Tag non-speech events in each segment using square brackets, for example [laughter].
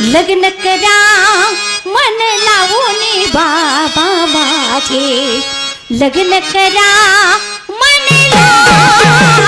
लग्न करा मन लावून बाबा माझे लग्न करा मन लावून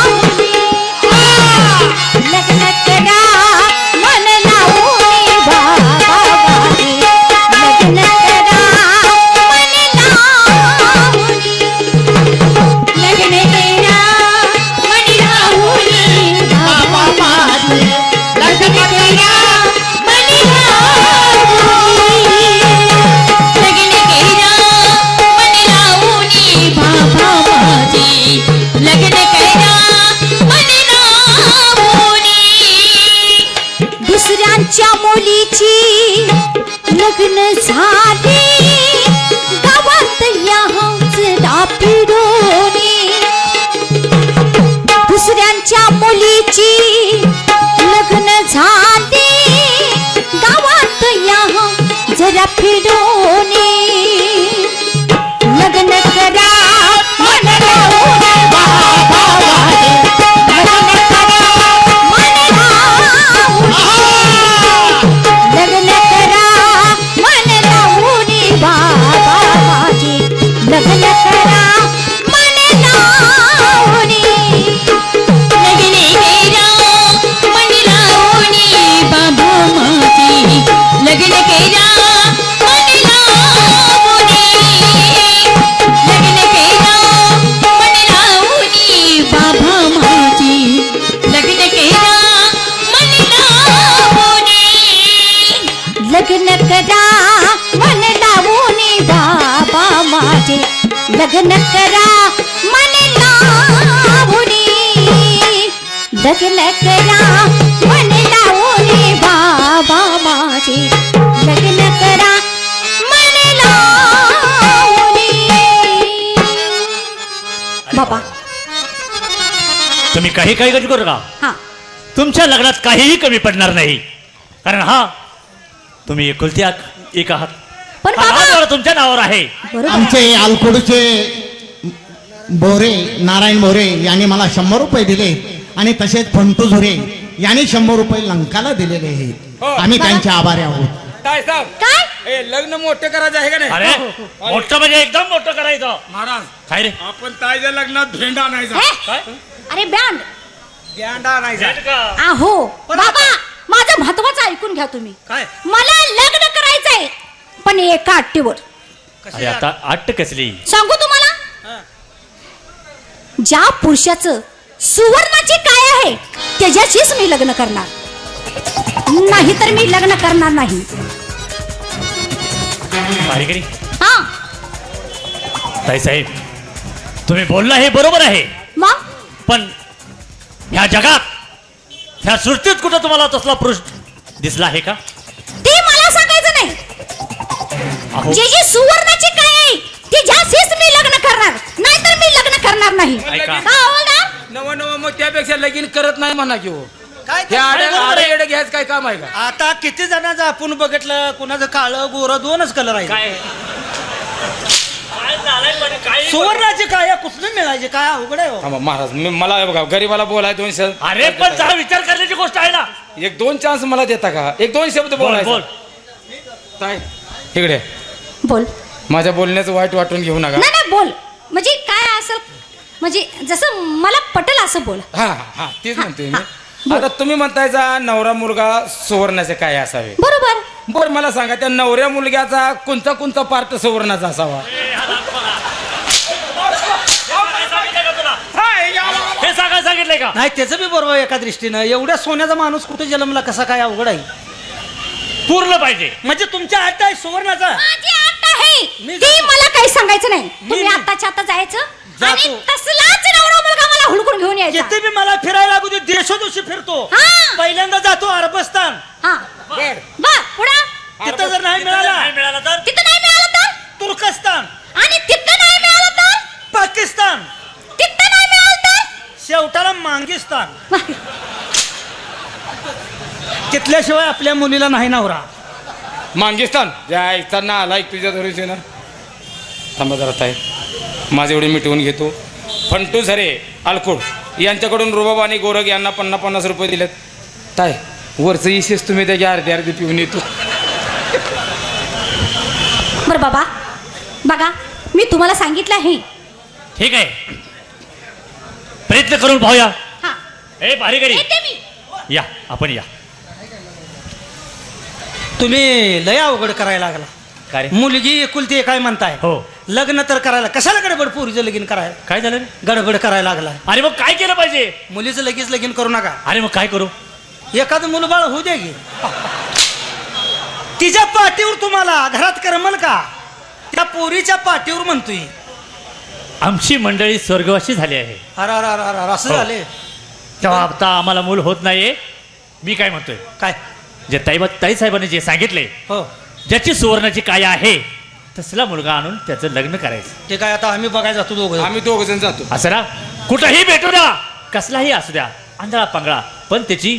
करा मन लावून। लग्न करा मन लावून बाबा माझे। लग्न करा मन लावून। बाबा। तुम्ही काही काही कधी करू का हा. तुमच्या लग्नात काहीही कमी पडणार नाही. कारण हा तुम्ही एकुलती एक आहात. पण हा बाबा नाव तुमच्या नावावर आहे. बरोबर. आमचे आलकुडचे बोरे नारायण बोरे यांनी मला शंभर रुपये दिले आणि तसेच फंटू झुरे यांनी शंभर रुपये लंकाला दिलेले हो. आहेत आम्ही त्यांचे आभारी आहोत. काय साहेब काय? ए लग्न मोठं करायचं आहे का नाही? अरे मोठं म्हणजे एकदम मोठं करायचं. महाराज काय रे? आपण ताईच्या लग्नात भेंड आणायचा. हे? काय? अरे बँड गेंडा भेट का? आहो बाबा माझं महत्वाचं ऐकून घ्या तुम्ही. काय? मला लग्न करायचंय पण एका अट्टीवर. अरे आता आट कसली? सांगू तुम्हाला? ज्या पुरुषाचं सुवर्णाची काय आहे त्याच्याशीच मी लग्न करणार. नाही तर मी लग्न करणार नाही. हा. ताईसाहेब तुम्ही बोलला हे बरोबर आहे. मग? पण ह्या जगात ह्या सृष्टीत कुठं तुम्हाला तसला पुरुष दिसला आहे का? ते मला सांगायचं नाही. अहो. जे जे सुवर्णाची काय आहे त्याच्याशीच मी लग्न करणार. करणार नाही. ऐका. का आवडणार नव नव मग त्यापेक्षा लगीन करत नाही म्हणा की हो. काय हे आडे घ्यायचं काय काम आहे का? आता किती जणांचं आपण बघितलं कुणाचं काळं गोरं दोनच कलर आहे काय? काय झालंय पण काही सुवर्णाचे काय कुठलं मिळायचे? काय अवघड आहे हो. मग महाराज मी मला हे बघा गरीबाला बोलाय दोन शब्द अरे पण जरा विचार करण्याची गोष्ट आहे ना. एक दोन चान्स मला देता का? एक दोन शब्द बोल बोलायचा. बोल. ताई इकडे. बोल. माझ्या बोलण्याचं वाईट वाटून घेऊ नका. नाही नाही बोल. म्हणजे काय असेल म्हणजे जसं मला पटेल असं बोल. हा हा हा तेच म्हणतोय मी. आता तुम्ही म्हणतायचा नवरा मुलगा सुवर्णाचे काय असावे? बरोबर. बर मला सांगा त्या नवऱ्या मुलग्याचा कोणता कोणता पार्ट सुवर्णाचा असावा? हे सांगायला सांगितलंय का? नाही त्याचं बी बरोबर आहे एका दृष्टीनं. एवढ्या सोन्याचा माणूस कुठे जन्मला कसा काय अवघड आहे? पूर्ण पाहिजे. म्हणजे तुमच्या आठ आहे सुवर्णाचा. माझी मी ती. मला काही सांगायचं नाही. तुम्ही मी- आताच्या आता जायचं जातो. आणि तसलाच नवरा मुलगा मला हुडकून घेऊन यायचा. जिथे बी मला फिरायला लागू दे देशोदेशी फिरतो. हा. पहिल्यांदा जातो अरबस्तान. हा. बर. बर पुढं? तिथं जर नाही नाही मिळाला. मिळाला तर? तिथं नाही मिळालं तर? तुर्कस्तान. आणि तिथं नाही मिळालं तर? पाकिस्तान. तिथं नाही मिळालं तर? शेवटाला मांगिस्तान. तिथल्याशिवाय आपल्या मुलीला नाही नवरा. मांगिस्तान. ज्या इथं आला एक तुझ्या धरीचे ना थांबा जरा ताई. माझे एवढे मिटवून घेतो. फंटू झरे अलकुड यांच्याकडून रुबाब आणि गोरग यांना पन्नास पन्नास रुपये दिलेत. ताय वरचं इशेस तुम्ही त्याच्या अर्धी अर्धी पिऊन येतो. बरं बाबा बघा मी तुम्हाला सांगितलं आहे. ठीक आहे. प्रयत्न करून पाहूया. हा. ए येते मी. या आपण या. तुम्ही लय अवघड करायला लागला. काय रे? मुलगी एकुलती एक काय म्हणताय? हो. लग्न तर करायला कशाला गडबड पोरीचं लगीन करायला? काय झालं रे? गडबड करायला लागला. अरे मग काय केलं पाहिजे? मुलीचं लगेच लगीन करू नका. अरे मग काय करू? एखादं मुलबाळ होऊ दे की. तिच्या पाठीवर तुम्हाला घरात करमल का? त्या पोरीच्या पाठीवर म्हणतोय. आमची मंडळी स्वर्गवासी झाली आहे. अरे अरे अरे अरे असं हो. झाले? तेव्हा आता आम्हाला मूल होत नाहीये. मी काय म्हणतोय? काय? जे ताईबा ताई साहेबांनी जे सांगितले हो. ज्याची सुवर्णाची काय आहे तसला मुलगा आणून त्याचं लग्न करायचं. ते काय आता आम्ही बघायला जातो दोघं आम्ही दोघ जण जातो. असं ना? कुठंही भेटू द्या कसलाही असू द्या आंधळा पांगळा पण त्याची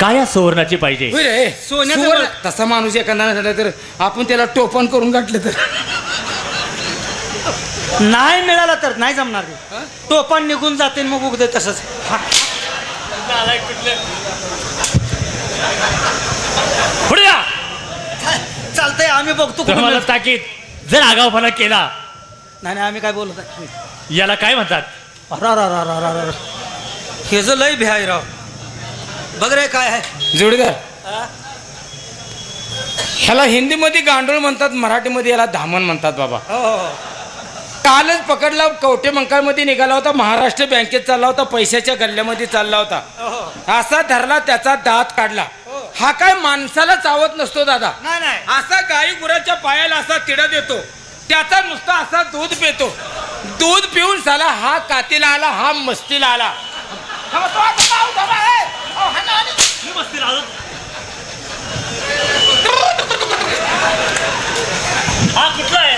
काया सुवर्णाची पाहिजे. होय रे, सोन्याचं सुवर्ण- तसा माणूस एखादा झाला तर आपण त्याला टोपण करून गाठलं तर. नाही मिळाला तर नाही जमणार ते. टोपण निघून जाते आणि मग उगते तसंच. हा. पुढे या चालतंय आम्ही बघतो कुठून तुम्हाला मिळतं. ताकीद जर आगावपणा केला. नाही नाही आम्ही काय बोलत याला काय म्हणतात? अरे अरे. हे जो लय भ्याय राव. बघ रे काय आहे. जोडीदार. हा? ह्याला हिंदीमध्ये गांडूळ म्हणतात मराठीमध्ये याला धामण म्हणतात बाबा. हो हो, हो. कालच पकडला कवटे मंकाळमध्ये निघाला होता महाराष्ट्र बँकेत चालला होता पैशाच्या गल्ल्यामध्ये चालला होता. हो, हो. असा धरला त्याचा दात काढला. हा काय माणसाला चावत नसतो दादा. नाही नाही. असा गाई गुराच्या पायाला असा तिडा देतो. त्याचा नुसता असा दूध पितो. दूध पिऊन साला हा कातीला आला हा मस्तीला आला. हा कुठला आहे?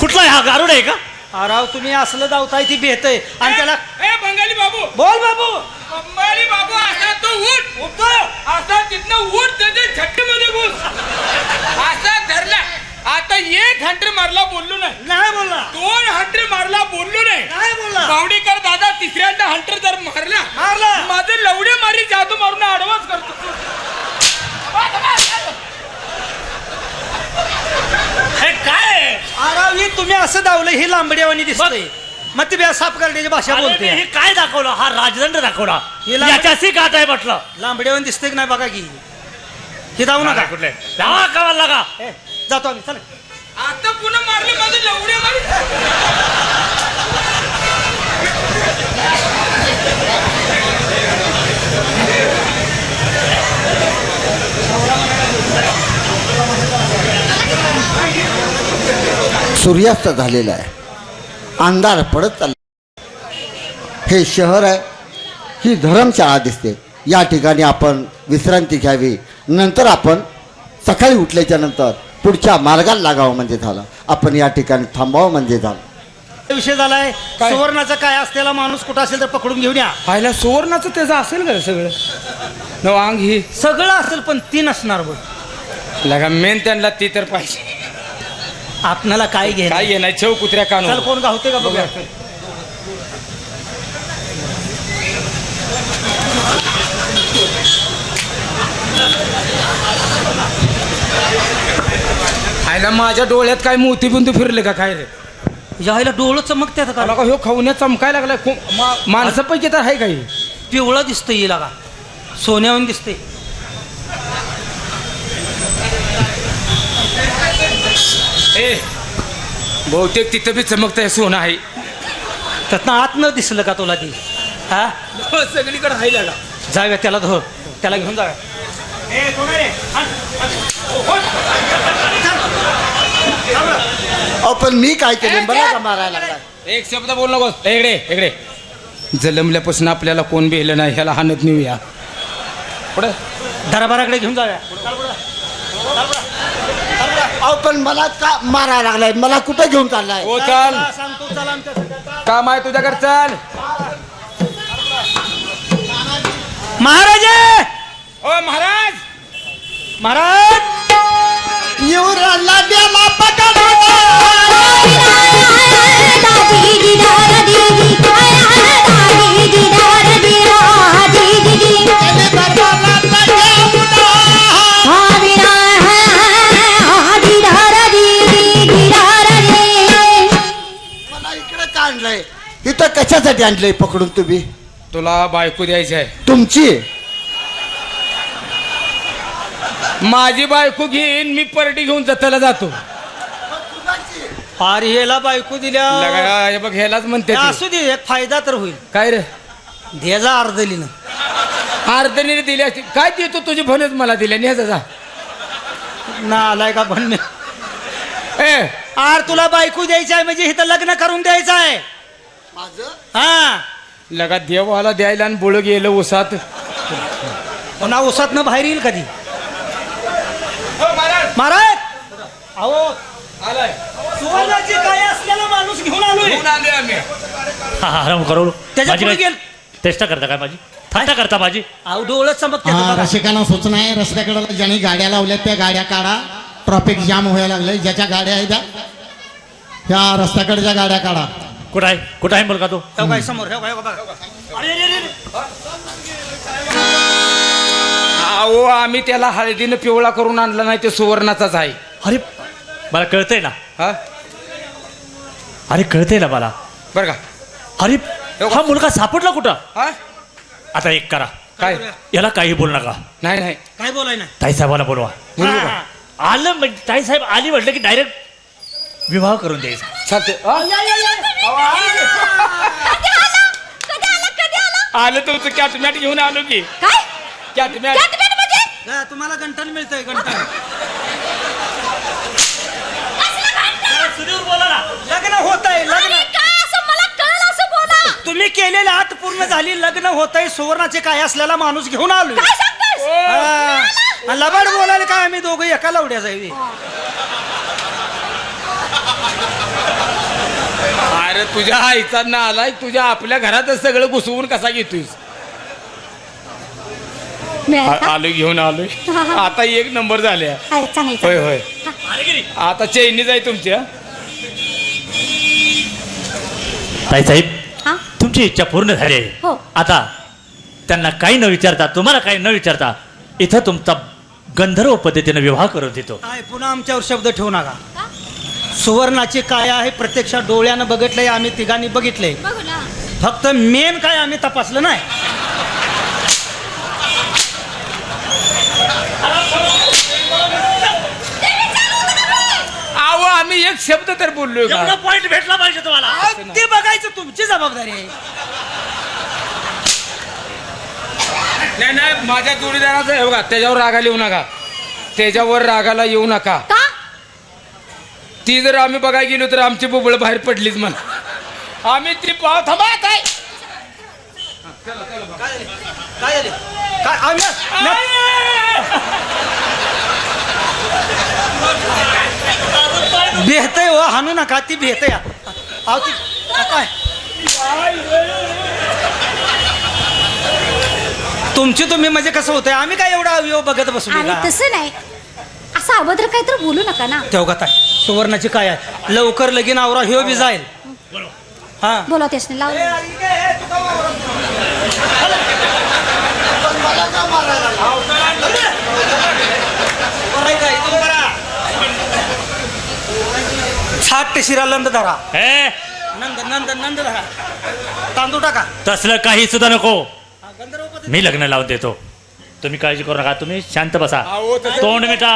कुठला आहे? हा गारुड आहे का? अरे राव तुम्ही असलं दावताय ती भेटय आणि त्याला ए बंगाली बाबू. बोल बाबू. बंगाली बाबू असा तो उठ उठतो असा तिथनं उठ त्याच्या छट्टीमध्ये घुस. असा धरला. आता एक हंटर मारला बोललो नाही. नाही बोलला. दोन हंटर मारला बोललो नाही. नाही बोलला. बावडीकर दादा तिसऱ्यांदा हंटर जर मारला मारला. माझं लवडे मारी जादू मारून ऍडव्हान्स करतो. हे काय? अरे तुम्ही असं दावलं ही लांबड्यावानी दिसतंय. मग ती बी साफ करण्याची भाषा अरे मी बोलते हे काय दाखवलं? हा राजदंड दाखवला. हे याच्याशी गाठ आहे म्हटलं? लांबड्यावानी दिसतंय की नाही बघा की. हे दावू नका. कुठले? धावा कामाला लागा. ए, जातो आम्ही चल. आता पुन्हा मारलं माझं लवडे मारी. सूर्यास्त झालेला आहे. अंधार पडत चालला. हे शहर आहे. ही धरमशाळा दिसते. या ठिकाणी आपण विश्रांती घ्यावी. नंतर आपण सकाळी उठल्याच्या नंतर पुढच्या मार्गाला लागावं म्हणजे झालं. आपण या ठिकाणी थांबावं म्हणजे झालं. विषय झालाय? काय? सुवर्णाचा काय असलेला माणूस कुठं असेल तर पकडून घेऊन या. पाहिला सुवर्णाचं त्याचं असेल का रे सगळं? न अंग ही. सगळं असेल पण ती नसणार बघ. लगा मेन त्यांना ती तर पाहिजे. आपल्याला काय घे काय येणार छेव कुत्र्या चल कानून कोण गावते का बघूया? आयला माझ्या डोळ्यात काय मोती बिंदू फिरले का? काय रे? यायला डोळं चमकत्यात का मला का? ह्यो खाऊन चमकाय लागलाय. खूप माणसापैकी तर आहे काही. पिवळं दिसतंय हिला का सोन्याहून दिसतंय. ए बहुतेक तिथं बी चमकतंय सोनं आहे. त्यातनं आत न दिसलं का तुला ती? हा? सगळीकडे आहे लागा जाऊया त्याला धर. त्याला घेऊन आहे रे? आण, आण. अहो पण मी काय केले? मला का मारायला लागला. एक शब्द बोल नको. इकडे इकडे. जलमल्यापासून आपल्याला कोण बेलं नाही ह्याला हाणत नेऊया. पुढे. दरबाराकडे घेऊन जाऊया. अहो पण मला का मारायला लागलाय मला कुठं घेऊन चाललाय हो चाल सांगतो चला आमच्या संघात. काम आहे तुझ्याकडे चाल महाराज ओ महाराज महाराज येऊ राहिला देवा पकडून. दादी कशासाठी आणले पकडून तुम्ही? तुला बायको द्यायची आहे. तुमची? माझी बायको घेईन मी परडी घेऊन जत्याला जातो. अरे ह्याला बायको दिल्या. लगा, हे बघ ह्यालाच म्हणते ते. असू दे एक फायदा तर होईल. काय रे? द्याचा अर्धलीनं अर्धनीने दिली असती. काय देतो तुझी भनच मला दिल्या न्यायचा जा. ना आलाय का पण ए. आर तुला बायको द्यायची आहे म्हणजे इथं लग्न करून द्यायचं आहे. हा. लगा देवाला द्यायला आणि बुळ गेलं उसात. पुन्हा उसातनं बाहेर येईल कधी? महाराज. अहो सुवर्णाची काय असलेला माणूस घेऊन आलोय. हा हा आराम करू. त्याच्या माझी पुढे काय गेल. चेष्टा करता काय माझी? थट्टा करता माझी? अहो डोळं चमकते हा बघा. रसिकांना सूचना आहे रस्त्याकडे ज्यांनी गाड्या लावल्यात त्या गाड्या काढा. ट्रॉफिक जाम व्हायला लागले ज्याच्या गाड्या आहेत त्या ह्या रस्त्याकडच्या गाड्या काढा. कुठं आहे? कुठं आहे मुलगा तो? हो काय समोर हो काय हो बघा अरे अरे, अरे, अरे. अहो आम्ही त्याला हळदीनं पिवळा करून आणला नाही ते सुवर्णाचाच आहे. अरे मला कळतंय ना. हा? अरे कळतंय ना मला. बर का? अरे हा मुलगा सापडला कुठं? हा? आता एक करा. काय? याला काही बोलू नका. नाही नाही. काय बोलाय ना ताईसाहेबाला बोलवा. बोलू का? आलं म्हणजे ताईसाहेब आली म्हटलं की डायरेक्ट विवाह करून द्यायचा चालते? कधी आला? कधी आला? कधी आला? आलं तुमचं कॅटमॅट घेऊन आलो की. काय? कॅटमॅट म्हणजे? हा, तुम्हाला गंठन मिळतंय गंठन सुधीर बोला ना. लग्न होत आहे लग्न. अरे काय असं? मला कळलं असं बोला. तुम्ही केलेली आठ पूर्ण झाली लग्न होत आहे सुवर्णाचे काय असलेला माणूस घेऊन आलो काय सांगतोस? लबाड बोलायला काय आम्ही दोघं एका लावड्या जावी अरे तुझ्या आईचा ना आलाय तुझ्या आपल्या घरातच सगळं घुसवून कसा मिळालं का? आलो घेऊन आलोय. हा, हा. आता एक नंबर झाल्या चांगलं होय. होय. आता चैनीच आहे तुमच्या ताईसाहेब हा? तुमची इच्छा पूर्ण झाली आहे. हो. आता त्यांना काही न विचारता तुम्हाला काही न विचारता इथं तुमचा गंधर्व पद्धतीने विवाह करून देतो. काय पुन्हा आमच्यावर शब्द ठेवू नका. सुवर्णाची काय आहे प्रत्यक्षात डोळ्यानं बघितलंय आम्ही तिघांनी बघितलंय. बघू ना. फक्त मेन काय आम्ही तपासलं नाही. आम्ही एक शब्द तर एवढा पॉइंट भेटला पाहिजे तुम्हाला. अहो, ते बघायचं तुमची जबाबदारी आहे. नाही नाही माझ्या जोडीदाराचं हे बघा त्याच्यावर रागाला येऊ नका. त्याच्यावर रागाला येऊ नका. ती जर आम्ही बघायला गेलो तर आमची बुबळ बाहेर पडलीच मला आम्ही ती पाव थांबा काय काय काय आम्ही- भेहतय हो हाणू नका ती भेहतय अहो ती काय तुमची तुम्ही म्हणजे कसं होतंय आम्ही काय एवढा अवयव बघत बसू तसं नाही असं अभद्र काही तर बोलू नका ना. ठेवगात आहे सुवर्णाची काय आहे? लवकर लगीन आवरा ह्यो बी जाईल. हा? बोला त्याने लावलं? छाट शिरा लंद धरा. हे नंद नंद नंद धरा. तांदूळ टाका. तसलं काही सुद्धा नको. हा, मी लग्न लावून देतो. तुम्ही काळजी करू नका तुम्ही शांत बसा. तोंड मिटा.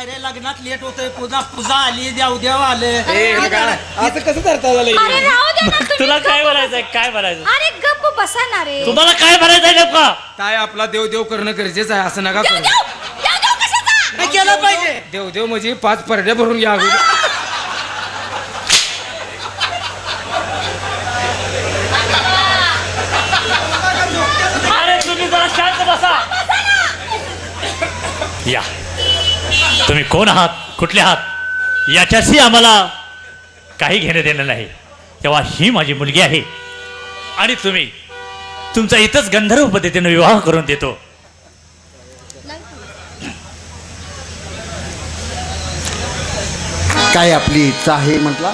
रे लग्नात लेट होतंय. पूजा पूजा आली देव देव आले. ए, हे काय? असं कसं करता झालं अरे राहू दे ना [laughs] तुम्ही तुला काय गप्प म्हणायचंय काय. अरे गप्प बसा ना रे. तुम्हाला काय म्हणायचंय नेमका काय आपला देव देव करणं गरजेचं आहे असं नका देव करू. देव देव देव कशाचा? काय केलं पाहिजे. देव देव म्हणजे पाच परड्या भरून घ्या अगोदर. अरे तुम्ही जरा शांत बसा. या. तुम्ही कोण आहात? कुठले आहात? याच्याशी आम्हाला काही घेणं देणं नाही. तेव्हा ही माझी मुलगी आहे. आणि तुम्ही तुमचा इथंच गंधर्व पद्धतीने विवाह करून देतो. काय आपली इच्छा आहे म्हटला?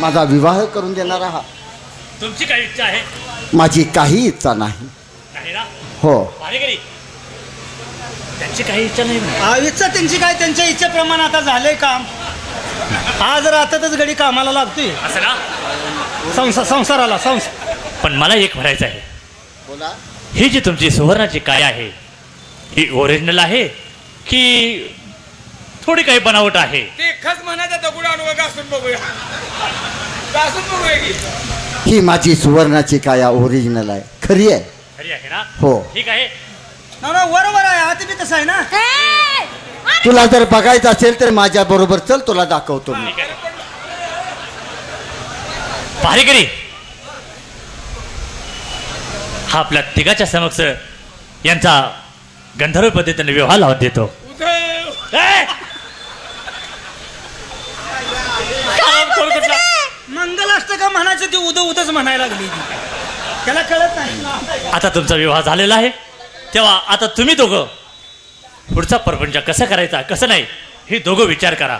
माझा विवाह करून देणार आहात तुमची काय इच्छा आहे? माझी काही इच्छा नाही. हो. त्यांची काही इच्छा नाही म्हणे. हा, इच्छा त्यांची काय? त्यांच्या इच्छेप्रमाणे आता झालंय काम. आज रातातच गडी कामाला लागतोय. असं ना संसार संसाराला संसार पण मला एक म्हणायचं आहे. बोला. ही जी तुमची सुवर्णाची काय आहे ही ओरिजिनल आहे की थोडी काही बनावट आहे? ते खस म्हणायचा दगड आणू घासून बघूया. घासून बघूया की. ही माझी सुवर्णाची काया ओरिजिनल आहे? खरी आहे. खरी आहे ना? हो. ठीक आहे. ना ना बरोबर आहे आता बी तसं आहे ना? तुला जर बघायचं असेल तर माझ्या बरोबर चल तुला दाखवतो मी. भारीकरी हा आपल्या तिघाच्या समक्ष यांचा गंधर्व पद्धतीने विवाह लावून देतो. उदय! ए! मंगलाष्टका म्हणायचं ती उद उदच म्हणायला लागली ती. त्याला कळत नाही. आता तुमचा विवाह झालेला आहे. तेव्हा आता तुम्ही दोघं पुढचा प्रपंच कसं करायचा कसं नाही हे दोघं विचार करा.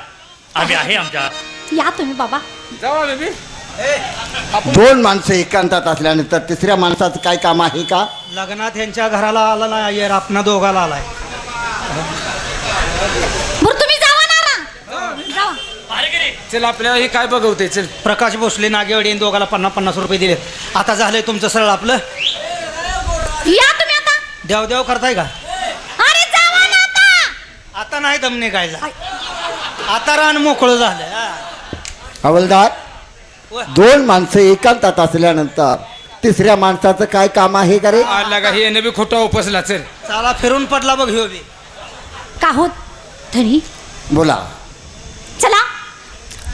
आम्ही आहे आमच्या या तुम्ही बाबा. जावा बेबी. दोन माणसं एकांतात असल्यानंतर तिसऱ्या माणसाचं काय काम आहे का? लग्नात यांच्या घराला आला नाही आपण दोघाला आलाय. बरं तुम्ही जावा ना रा. जावा. भारीकरी चल आपल्याला हे काय बघवते चल प्रकाश भोसले नागेवाडी दोघाला पन्नास पन्नास रुपये दिलेत. आता झालंय तुमचं सरळ आपलं. या देव देव करताय का? अरे जावा ना आता. आता नाही दमने काय आता रान मोकळं झालं हा. हवलदार व- दोन माणसं एकांतात असल्यानंतर तिसऱ्या माणसाचं काय काम आहे का रे? आला का? हे बी खोटा उपसला चल. चाला फिरून पडला बघ ह्यो बी. का होत धनी? बोला. चला.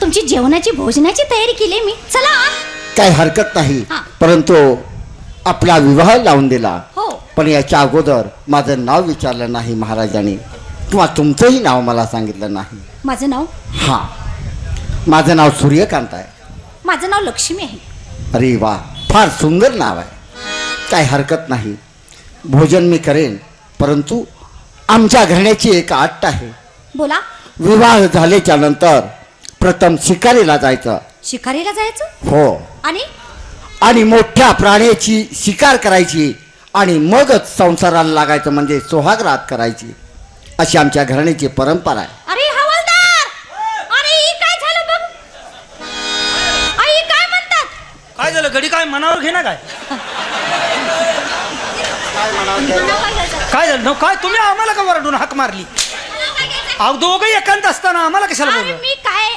तुमची जेवणाची भोजनाची तयारी केली मी. चला. काही हरकत नाही. हा. परंतु आपला विवाह लावून दिला. पण याच्या अगोदर माझं नाव विचारलं नाही महाराजांनी. किंवा तुमचंही नाव मला सांगितलं नाही. माझं नाव? हां. माझं नाव सूर्यकांत आहे. माझं नाव लक्ष्मी आहे. अरे वा फार सुंदर नाव आहे. काय हरकत नाही. भोजन मी करेन परंतु आमच्या घराण्याची एक आट आहे. बोला. विवाह झाल्याच्यानंतर प्रथम शिकारीला जायचं. शिकारीला जायचं? हो. आणि? आणि मोठ्या प्राण्याची शिकार करायची. आणि मगच संसाराला लागायचं म्हणजे सोहागरात करायची. अशी आमच्या घराण्याची परंपरा आहे. अरे हवालदार! अरे ही काय झालं बघ? आई काय म्हणतात? काय झालं? घडी काय? मनावर घे ना काय? काय झालं? न, काय? तुम्ही आम्हाला का वरडून हाक मारली? अहो दोघं एकांत असताना आम्हाला कशाला अरे बोललं मी काय?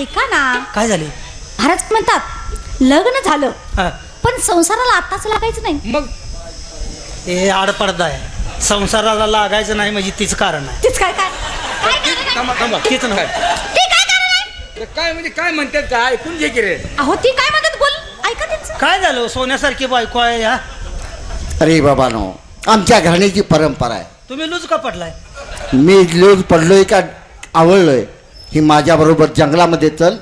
ऐका ना. काय झाले? महाराज म्हणतात लग्न झालं हा. पण संसाराला आताच लागायचं नाही. मग? हे आडपडदा आहे. संसाराला लागायचं नाही म्हणजे तीच कारण आहे. तीच काय काय काय कारण आहे? थांबा थांबा. तीच नाही. ती काय कारण आहे? काय म्हणजे काय म्हणतात काय ऐकून घे की रे. अहो ती काय म्हणतात बोल? ऐका त्यांचं. काय झालं? सोन्यासारखी बायको आहे या अरे बाबानो आमच्या घराण्याची परंपरा आहे. तुम्ही लूज का पडलाय? मी लूज पडलोय का आवडलोय ही माझ्याबरोबर जंगलामध्ये चल.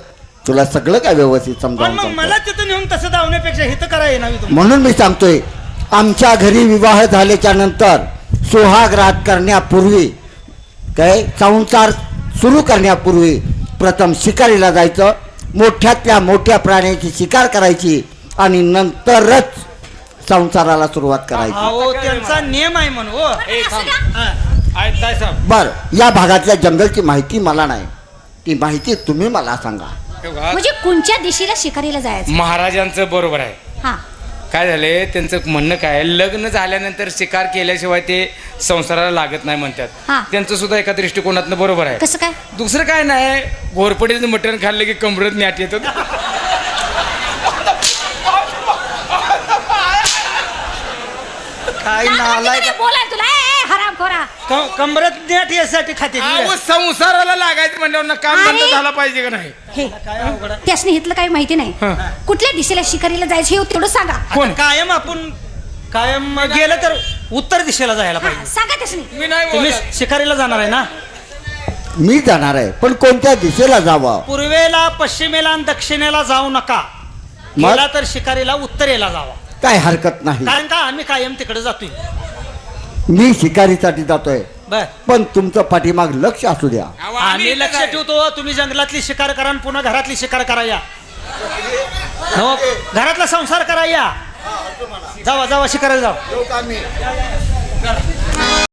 तुला सगळं काय व्यवस्थित पण समजावून मग सांगतो. मला तिथं नेऊन तसं धावण्यापेक्षा हिथं करा येणार तुम्ही. म्हणून मी सांगतोय आमच्या घरी विवाह झाल्याच्यानंतर सुहागरात करण्यापूर्वी काय संसार सुरू करण्यापूर्वी प्रथम शिकारीला जायचं. मोठ्यातल्या मोठ्या प्राण्याची शिकार करायची आणि नंतरच संसाराला सुरुवात करायची. त्यांचा नियम आहे म्हणून हो. बर या भागातल्या जंगलची माहिती मला नाही. ती माहिती तुम्ही मला सांगा. म्हणजे कोणत्या दिशेला शिकारीला जायचं? महाराजांचं बरोबर आहे. हा. काय झालंय त्यांचं म्हणणं काय आहे, लग्न झाल्यानंतर शिकार केल्याशिवाय ते संसाराला लागत नाही हा. म्हणतात त्यांचं सुद्धा एका दृष्टिकोनातनं बरोबर आहे. कसं काय? दुसरं काय नाही घोरपडीचं मटण खाल्लं की कमरत न्याट येतं. काय नालाय बोलाय तुला ए! खोरा. कमरत नेट यासाठी खाते. अहो, संसाराला लागायचं म्हणल्यावर ना काम बंद अरे. झाला पाहिजे का नाही? हे काय अवघड आहे? त्यासनी इथलं काही माहिती नाही. कुठल्या दिशेला शिकारीला जायचं हे तेवढं सांगा. कोण? कायम आपण कायम गेलं तर उत्तर दिशेला जायला हा, पाहिजे. सांगा त्यासनी. मी नाही तुम्ही बोलत. शिकारीला जाणार आहे ना? मी जाणार आहे पण कोणत्या दिशेला जावं? पूर्वेला पश्चिमेला आणि दक्षिणेला जाऊ नका. मग? गेला तर शिकारीला उत्तरेला जावा. काय हरकत नाही. कारण का? आम्ही कायम तिकडे जातोय. मी शिकारीसाठी जातोय. बर. पण तुमचं पाठीमाग लक्ष असू द्या. आम्ही लक्ष? ठेवतो. तुम्ही जंगलातली शिकार करा आणि पुन्हा घरातली शिकार करा या. हो, घरातला संसार करा या. जावा जावा शिकारायला जावा.